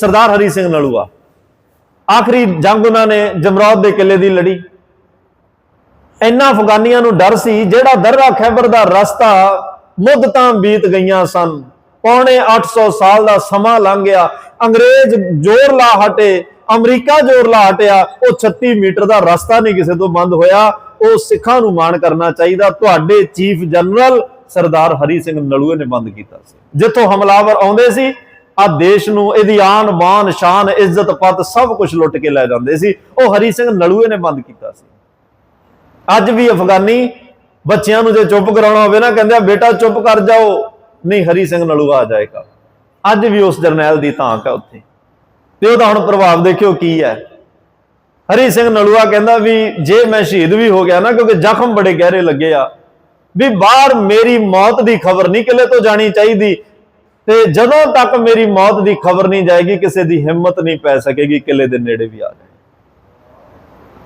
ਸਰਦਾਰ ਹਰੀ ਸਿੰਘ ਨਲੂਆ। ਆਖਰੀ ਜੰਗ ਉਹਨਾਂ ਨੇ ਜਮਰੌਦ ਦੇ ਕਿਲੇ ਦੀ ਲੜੀ। ਇੰਨਾ ਅਫਗਾਨੀਆਂ ਨੂੰ ਡਰ ਸੀ, ਜਿਹੜਾ ਦਰਰਾ ਖੈਬਰ ਦਾ ਰਸਤਾ ਮੁੱਦਤਾਂ ਬੀਤ ਗਈਆਂ ਸਨ। ਪੌਣੇ 800 ਸਾਲ ਦਾ ਸਮਾਂ ਲੰਘ ਗਿਆ। ਅੰਗਰੇਜ਼ ਜ਼ੋਰ ਲਾ ਹਟੇ, ਅਮਰੀਕਾ ਜ਼ੋਰ ਲਾ ਹਟਿਆ। ਉਹ 36 ਮੀਟਰ ਦਾ ਰਸਤਾ ਨਹੀਂ ਕਿਸੇ ਤੋਂ ਬੰਦ ਹੋਇਆ। ਉਹ ਸਿੱਖਾਂ ਨੂੰ ਮਾਣ ਕਰਨਾ ਚਾਹੀਦਾ। ਤੁਹਾਡੇ ਚੀਫ ਜਨਰਲ ਸਰਦਾਰ ਹਰੀ ਸਿੰਘ ਨਲੂਏ ਨੇ ਬੰਦ ਕੀਤਾ ਸੀ। ਜਿੱਥੋਂ ਹਮਲਾਵਰ ਆਉਂਦੇ ਸੀ ਆ ਦੇਸ਼ ਨੂੰ, ਇਹਦੀ ਆਨ ਬਾਨ ਸ਼ਾਨ, ਇੱਜ਼ਤ ਪਤ ਸਭ ਕੁਝ ਲੁੱਟ ਕੇ ਲੈ ਜਾਂਦੇ ਸੀ। ਉਹ ਹਰੀ ਸਿੰਘ ਨਲੂਏ ਨੇ ਬੰਦ ਕੀਤਾ ਸੀ। ਅੱਜ ਵੀ ਅਫਗਾਨੀ ਬੱਚਿਆਂ ਨੂੰ ਜੇ ਚੁੱਪ ਕਰਾਉਣਾ ਹੋਵੇ ਨਾ, ਕਹਿੰਦੇ ਆ, ਬੇਟਾ ਚੁੱਪ ਕਰ ਜਾਓ। ਨਹੀਂ, ਹਰੀ ਸਿੰਘ ਨਲੂਆ ਆ ਜਾਏਗਾ। ਅੱਜ ਵੀ ਉਸ ਜਰਨੈਲ ਦੀ ਤਾਂਕ ਹੈ ਉੱਥੇ। ਤੇ ਉਹਦਾ ਹੁਣ ਪ੍ਰਭਾਵ ਦੇਖਿਓ ਕੀ ਹੈ। ਹਰੀ ਸਿੰਘ ਨਲੂਆ ਕਹਿੰਦਾ ਵੀ ਜੇ ਮੈਂ ਸ਼ਹੀਦ ਵੀ ਹੋ ਗਿਆ ਨਾ, ਕਿਉਂਕਿ ਜ਼ਖਮ ਬੜੇ ਗਹਿਰੇ ਲੱਗੇ ਆ, ਵੀ ਬਾਹਰ ਮੇਰੀ ਮੌਤ ਦੀ ਖਬਰ ਨਹੀਂ ਕਿਲੇ ਤੋਂ ਜਾਣੀ ਚਾਹੀਦੀ ਤੇ ਜਦੋਂ ਤੱਕ ਮੇਰੀ ਮੌਤ ਦੀ ਖਬਰ ਨਹੀਂ ਜਾਏਗੀ, ਕਿਸੇ ਦੀ ਹਿੰਮਤ ਨਹੀਂ ਪੈ ਸਕੇਗੀ, ਕਿਲੇ ਦੇ ਨੇੜੇ ਵੀ ਆ ਜਾਏ।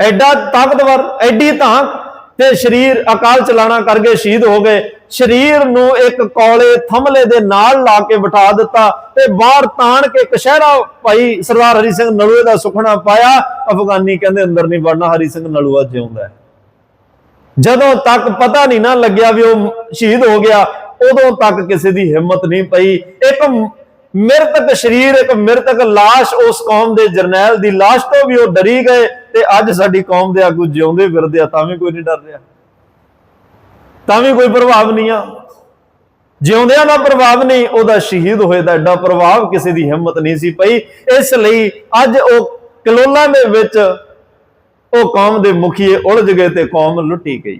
ਐਡਾ ਤਾਕਤਵਰ, ਐਡੀ ਤਾਂਕ ਤੇ ਸਰੀਰ ਅਕਾਲ ਚਲਾਣਾ ਕਰਕੇ ਸ਼ਹੀਦ ਹੋ ਗਏ। ਸਰੀਰ ਨੂੰ ਇੱਕ ਕੌਲੇ ਥਮਲੇ ਦੇ ਨਾਲ ਲਾ ਕੇ ਬਿਠਾ ਦਿੱਤਾ ਤੇ ਬਾਹਰ ਤਾਣ ਕੇ ਕਸ਼ਹਿਰਾ ਭਾਈ ਸਰਦਾਰ ਹਰੀ ਸਿੰਘ ਨਲੂਏ ਦਾ ਸੁਖਣਾ ਪਾਇਆ। ਅਫਗਾਨੀ ਕਹਿੰਦੇ, ਅੰਦਰ ਨਹੀਂ ਵੜਨਾ, ਹਰੀ ਸਿੰਘ ਨਲੂਆ ਜਿਉਂਦਾ ਹੈ। ਜਦੋਂ ਤੱਕ ਪਤਾ ਨਹੀਂ ਨਾ ਲੱਗਿਆ ਵੀ ਉਹ ਸ਼ਹੀਦ ਹੋ ਗਿਆ ਉਦੋਂ ਤੱਕ ਕਿਸੇ ਦੀ ਹਿੰਮਤ ਨਹੀਂ ਪਈ ਇੱਕ ਮਿਰਤਕ ਸਰੀਰ ਇੱਕ ਮਿਰਤਕ লাশ ਉਸ ਕੌਮ ਦੇ ਜਰਨੈਲ ਦੀ লাশ ਤੋਂ ਵੀ ਉਹ ਡਰੀ ਗਏ ਤੇ ਅੱਜ ਸਾਡੀ ਕੌਮ ਦੇ ਆਗੂ ਜਿਉਂਦੇ ਫਿਰਦੇ ਆ ਤਾਂ ਵੀ ਕੋਈ ਨਹੀਂ ਡਰ ਰਿਹਾ ਤਾਂ ਵੀ ਕੋਈ ਪ੍ਰਭਾਵ ਨਹੀਂ ਆ ਜਿਉਂਦਿਆਂ ਦਾ ਪ੍ਰਭਾਵ ਨਹੀਂ ਉਹਦਾ ਸ਼ਹੀਦ ਹੋਏ ਦਾ ਐਡਾ ਪ੍ਰਭਾਵ ਕਿਸੇ ਦੀ ਹਿੰਮਤ ਨਹੀਂ ਸੀ ਪਈ ਇਸ ਲਈ ਅੱਜ ਉਹ ਕਲੋਲਾਂ ਦੇ ਵਿੱਚ ਉਹ ਕੌਮ ਦੇ ਮੁਖੀਏ ਉਲਝ ਗਏ ਤੇ ਕੌਮ ਲੁੱਟੀ ਗਈ